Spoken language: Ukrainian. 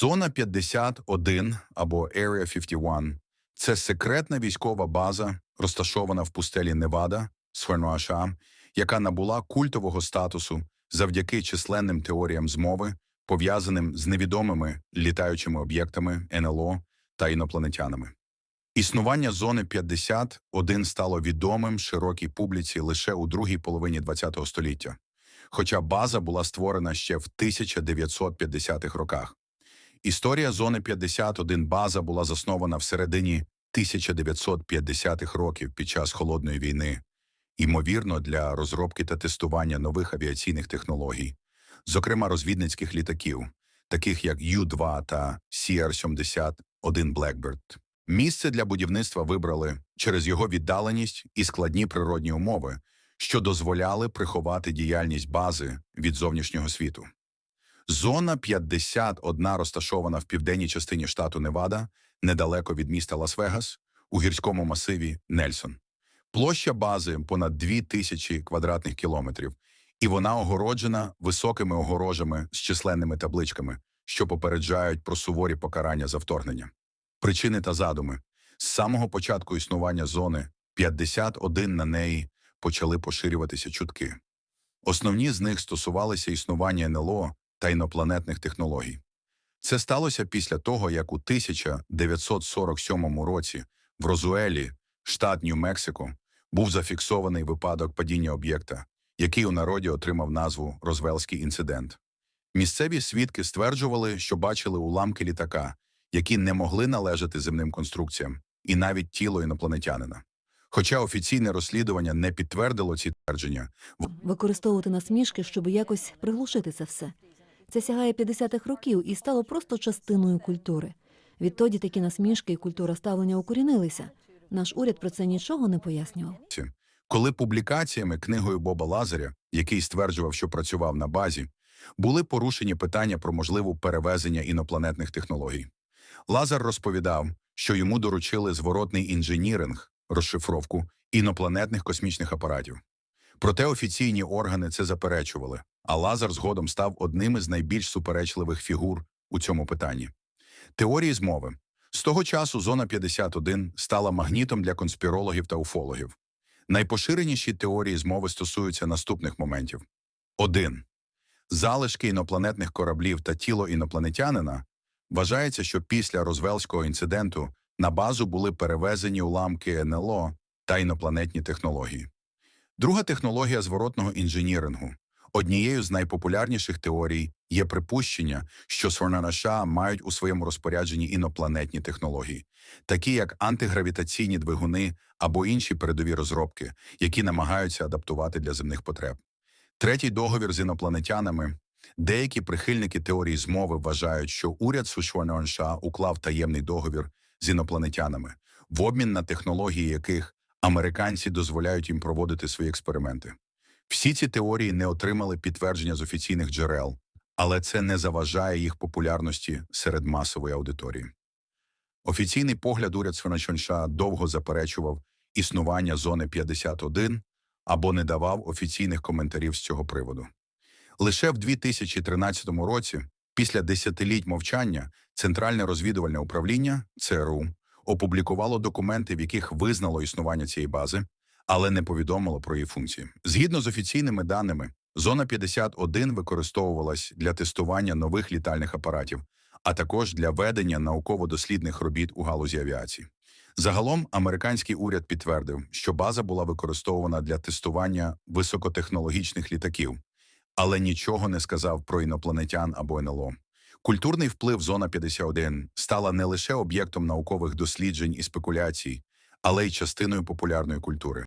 Зона 51 або Area 51 – це секретна військова база, розташована в пустелі Невада, Сфернуаша, яка набула культового статусу завдяки численним теоріям змови, пов'язаним з невідомими літаючими об'єктами НЛО та інопланетянами. Існування зони 51 стало відомим широкій публіці лише у другій половині ХХ століття, хоча база була створена ще в 1950-х роках. Історія зони 51 база була заснована в середині 1950-х років під час холодної війни, ймовірно, для розробки та тестування нових авіаційних технологій, зокрема розвідницьких літаків, таких як Ю-2 та CR-71 Blackbird. Місце для будівництва вибрали через його віддаленість і складні природні умови, що дозволяли приховати діяльність бази від зовнішнього світу. Зона 51 розташована в південній частині штату Невада, недалеко від міста Лас-Вегас, у гірському масиві Нельсон. Площа бази понад 2000 квадратних кілометрів, і вона огороджена високими огорожами з численними табличками, що попереджають про суворі покарання за вторгнення. Причини та задуми. З самого початку існування зони 51 на неї почали поширюватися чутки. Основні з них стосувалися існування НЛО та інопланетних технологій. Це сталося після того, як у 1947 році в Розуелі, штат Нью-Мексико, був зафіксований випадок падіння об'єкта, який у народі отримав назву Розвелський інцидент. Місцеві свідки стверджували, що бачили уламки літака, які не могли належати земним конструкціям, і навіть тіло інопланетянина. Хоча офіційне розслідування не підтвердило ці твердження, використовувати насмішки, щоб якось приглушити це все. Це сягає 50-х років і стало просто частиною культури. Відтоді такі насмішки і культура ставлення укорінилися. Наш уряд про це нічого не пояснював. коли публікаціями книгою Боба Лазаря, який стверджував, що працював на базі, були порушені питання про можливе перевезення інопланетних технологій. Лазар розповідав, що йому доручили зворотний інженіринг, розшифровку інопланетних космічних апаратів. Проте офіційні органи це заперечували, а Лазар згодом став одним із найбільш суперечливих фігур у цьому питанні. Теорії змови. З того часу зона 51 стала магнітом для конспірологів та уфологів. Найпоширеніші теорії змови стосуються наступних моментів: 1. Залишки інопланетних кораблів та тіло інопланетянина вважається, що після Розвелського інциденту на базу були перевезені уламки НЛО та інопланетні технології. Друга технологія зворотного інженірингу. Однією з найпопулярніших теорій є припущення, що Сорнанаша мають у своєму розпорядженні інопланетні технології, такі як антигравітаційні двигуни або інші передові розробки, які намагаються адаптувати для земних потреб. Третій договір з інопланетянами. Деякі прихильники теорії змови вважають, що уряд США уклав таємний договір з інопланетянами, в обмін на технології яких американці дозволяють їм проводити свої експерименти. Всі ці теорії не отримали підтвердження з офіційних джерел, але це не заважає їх популярності серед масової аудиторії. Офіційний погляд уряд США довго заперечував існування зони 51 або не давав офіційних коментарів з цього приводу. Лише в 2013 році, після десятиліть мовчання, Центральне розвідувальне управління ЦРУ опублікувало документи, в яких визнало існування цієї бази, але не повідомило про її функції. Згідно з офіційними даними, зона 51 використовувалась для тестування нових літальних апаратів, а також для ведення науково-дослідних робіт у галузі авіації. Загалом американський уряд підтвердив, що база була використовувана для тестування високотехнологічних літаків, але нічого не сказав про інопланетян або НЛО. Культурний вплив зона 51 стала не лише об'єктом наукових досліджень і спекуляцій, але й частиною популярної культури.